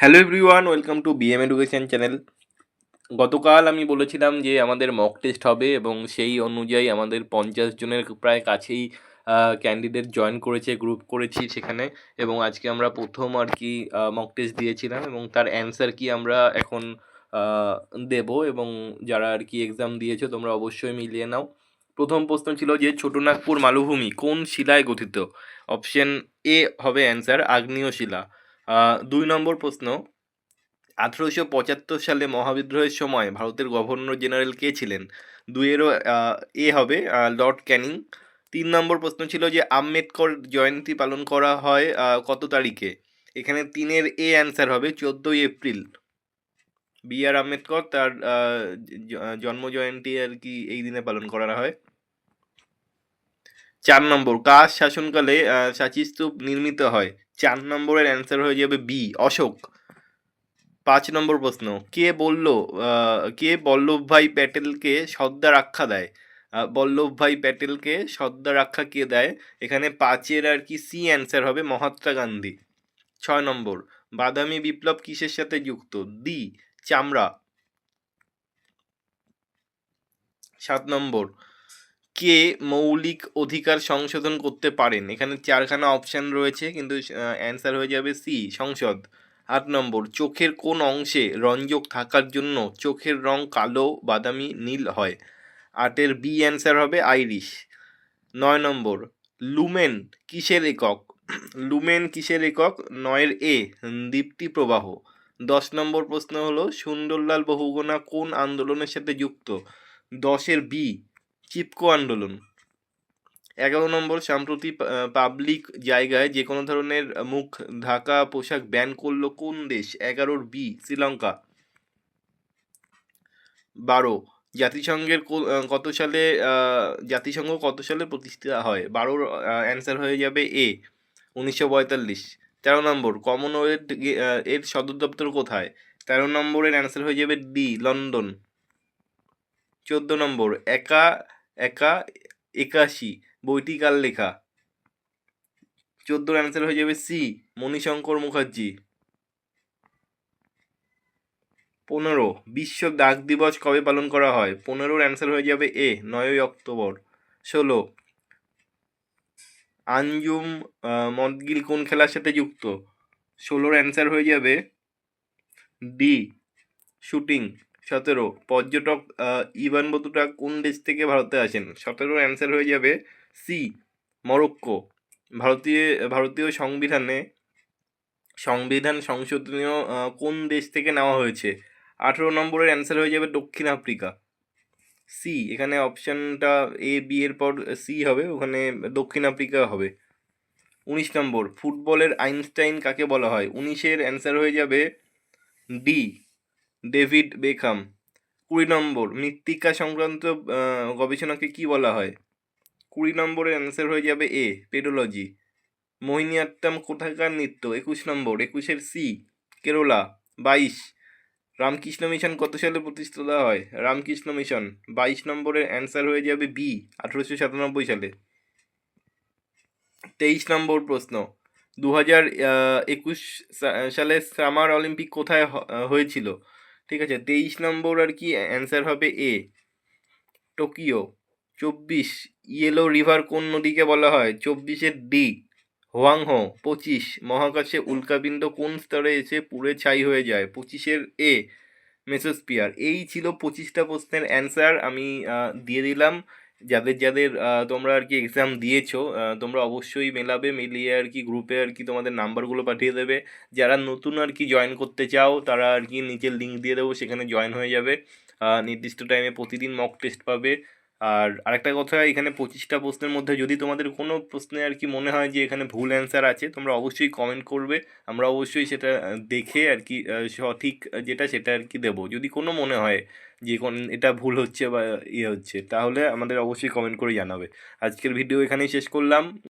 Hello everyone welcome to BM education channel গতকাল আমি বলেছিলাম যে আমাদের মক টেস্ট হবে এবং সেই অনুযায়ী আমাদের পঞ্চাশ জনের প্রায় কাছেই ক্যান্ডিডেট জয়েন করেছে গ্রুপ করেছি সেখানে। এবং আজকে আমরা প্রথম আর কি মক টেস্ট দিয়েছিলাম এবং তার অ্যান্সার কি আমরা এখন দেব এবং যারা আর কি এক্সাম দিয়েছ তোমরা অবশ্যই মিলিয়ে নাও। প্রথম প্রশ্ন ছিল যে ছোটনাগপুর মালভূমি কোন শিলায় গঠিত? অপশন এ হবে অ্যান্সার আগ্নেয় শিলা। দুই নম্বর প্রশ্ন আঠেরোশো পঁচাত্তর সালে মহাবিদ্রোহের সময় ভারতের গভর্নর জেনারেল কে ছিলেন? দুইয়েরও এ হবে লর্ড ক্যানিং। তিন নম্বর প্রশ্ন ছিল যে আম্বেদকর জয়ন্তী পালন করা হয় কত তারিখে? এখানে তিনের এ অ্যান্সার হবে চোদ্দোই এপ্রিল। বি আর আম্বেদকর তার জন্ম জয়ন্তী আর কি এই দিনে পালন করা হয়। চার নম্বর কার শাসনকালে আহ, সাঁচি স্তূপ নির্মিত হয়? চার নম্বরের অ্যান্সার হয়ে যাবে বি অশোক। পাঁচ নম্বর প্রশ্ন, কে বলল কে বল্লভভাই প্যাটেলকে সর্দার আখ্যা দেয়? বল্লভভাই প্যাটেলকে সর্দার আখ্যা কে দেয়? এখানে পাঁচের আর কি সি অ্যান্সার হবে, মহাত্মা গান্ধী। ছয় নম্বর, বাদামি বিপ্লব কিসের সাথে যুক্ত? ডি চামড়া। সাত নম্বর কে মৌলিক অধিকার সংশোধন করতে পারেন? এখানে চারখানা অপশান রয়েছে, কিন্তু অ্যান্সার হয়ে যাবে সি সংসদ। আট নম্বর, চোখের কোন অংশে রঞ্জক থাকার জন্য চোখের রং কালো, বাদামি, নীল হয়? আটের বি অ্যান্সার হবে আইরিশ নয় নম্বর লুমেন কিসের একক? লুমেন কিসের একক? নয়ের এ দীপ্তি প্রবাহ। দশ নম্বর প্রশ্ন হলো, সুন্দরলাল বহুগুণা কোন আন্দোলনের সাথে যুক্ত? দশের বি চিপকো আন্দোলন। এগারো নম্বর সাম্প্রতি পাবলিক জায়গায় যে কোনো ধরনের মুখ, ঢাকা পোশাক ব্যান করল কোন দেশ? এগারোর বি, শ্রীলঙ্কা। বারো, জাতিসংঘের কত সালে জাতিসংঘ কত সালে প্রতিষ্ঠা হয়? বারোর অ্যান্সার হয়ে যাবে এ, উনিশশো পঁয়তাল্লিশ। তেরো নম্বর কমনওয়েলথ এর সদর দপ্তর কোথায়? তেরো নম্বরের অ্যান্সার হয়ে যাবে ডি, লন্ডন। চোদ্দ নম্বর, একা একা একাশি, বইটি কার লেখা? চোদ্দোর অ্যান্সার হয়ে যাবে সি মণিশঙ্কর মুখার্জি। পনেরো, বিশ্ব ডাক দিবস কবে পালন করা হয়? পনেরোর অ্যান্সার হয়ে যাবে এ নয়ই অক্টোবর। ষোলো, আঞ্জুম মদগিল কোন খেলার সাথে যুক্ত? ষোলোর অ্যান্সার হয়ে যাবে ডি শুটিং। সতেরো। পর্যটক ইভান বতুটা কোন দেশ থেকে ভারতে আসেন? সতেরোর অ্যান্সার হয়ে যাবে সি মরক্কো। ভারতীয় ভারতীয় সংবিধানে, সংবিধান সংশোধনীয় কোন দেশ থেকে নেওয়া হয়েছে? আঠেরো নম্বরের অ্যান্সার হয়ে যাবে দক্ষিণ আফ্রিকা। সি এখানে অপশানটা এ বি এর পর সি হবে, ওখানে দক্ষিণ আফ্রিকা হবে। উনিশ নম্বর, ফুটবলের আইনস্টাইন কাকে বলা হয়? উনিশের অ্যান্সার হয়ে যাবে ডি ডেভিড বেখাম। কুড়ি নম্বর, মৃত্তিকা সংক্রান্ত গবেষণাকে কি বলা হয়? কুড়ি নম্বরের অ্যান্সার হয়ে যাবে এ পেডোলজি মোহিনীয়াট্টম কোথাকার নৃত্য? একুশ নম্বর, একুশের সি কেরলা। বাইশ, রামকৃষ্ণ মিশন কত সালে প্রতিষ্ঠিত হয়? রামকৃষ্ণ মিশন। বাইশ নম্বরের অ্যান্সার হয়ে যাবে বি আঠেরোশো সাতানব্বই সালে। তেইশ নম্বর প্রশ্ন দু হাজার একুশ সালে সামার অলিম্পিক কোথায় হয়েছিল? ঠিক আছে, তেইশ নম্বর আর কি অ্যান্সার হবে এ টোকিও। চব্বিশ ইয়েলো রিভার কোন নদীকে বলা হয়? চব্বিশের ডি হোয়াংহো। পঁচিশ, মহাকাশে উল্কাপিণ্ড কোন স্তরে এসে পুড়ে ছাই হয়ে যায়? পঁচিশের এ মেসোস্পিয়ার এই ছিল পঁচিশটা প্রশ্নের অ্যান্সার আমি দিয়ে দিলাম। যাদের যাদের তোমরা আর কি এক্সাম দিয়েছ তোমরা অবশ্যই মেলাবে, মিলিয়ে আর কি গ্রুপে আর কি তোমাদের নাম্বারগুলো পাঠিয়ে দেবে। যারা নতুন আর কি জয়েন করতে চাও, তারা আর কি নিচের লিঙ্ক দিয়ে দেবো, সেখানে জয়েন হয়ে যাবে। নির্দিষ্ট টাইমে প্রতিদিন মক টেস্ট পাবে। আর আরেকটা কথা, এখানে পঁচিশটা প্রশ্নের মধ্যে যদি তোমাদের কোনো প্রশ্নে আর কি মনে হয় যে এখানে ভুল অ্যান্সার আছে, তোমরা অবশ্যই কমেন্ট করবে। আমরা অবশ্যই সেটা দেখে আর কি সঠিক যেটা সেটা আর কি দেবো। যদি কোনো মনে হয় যে কোন, এটা ভুল হচ্ছে বা ইয়ে হচ্ছে, তাহলে আমাদের অবশ্যই কমেন্ট করে জানাবে। আজকের ভিডিও এখানেই শেষ করলাম।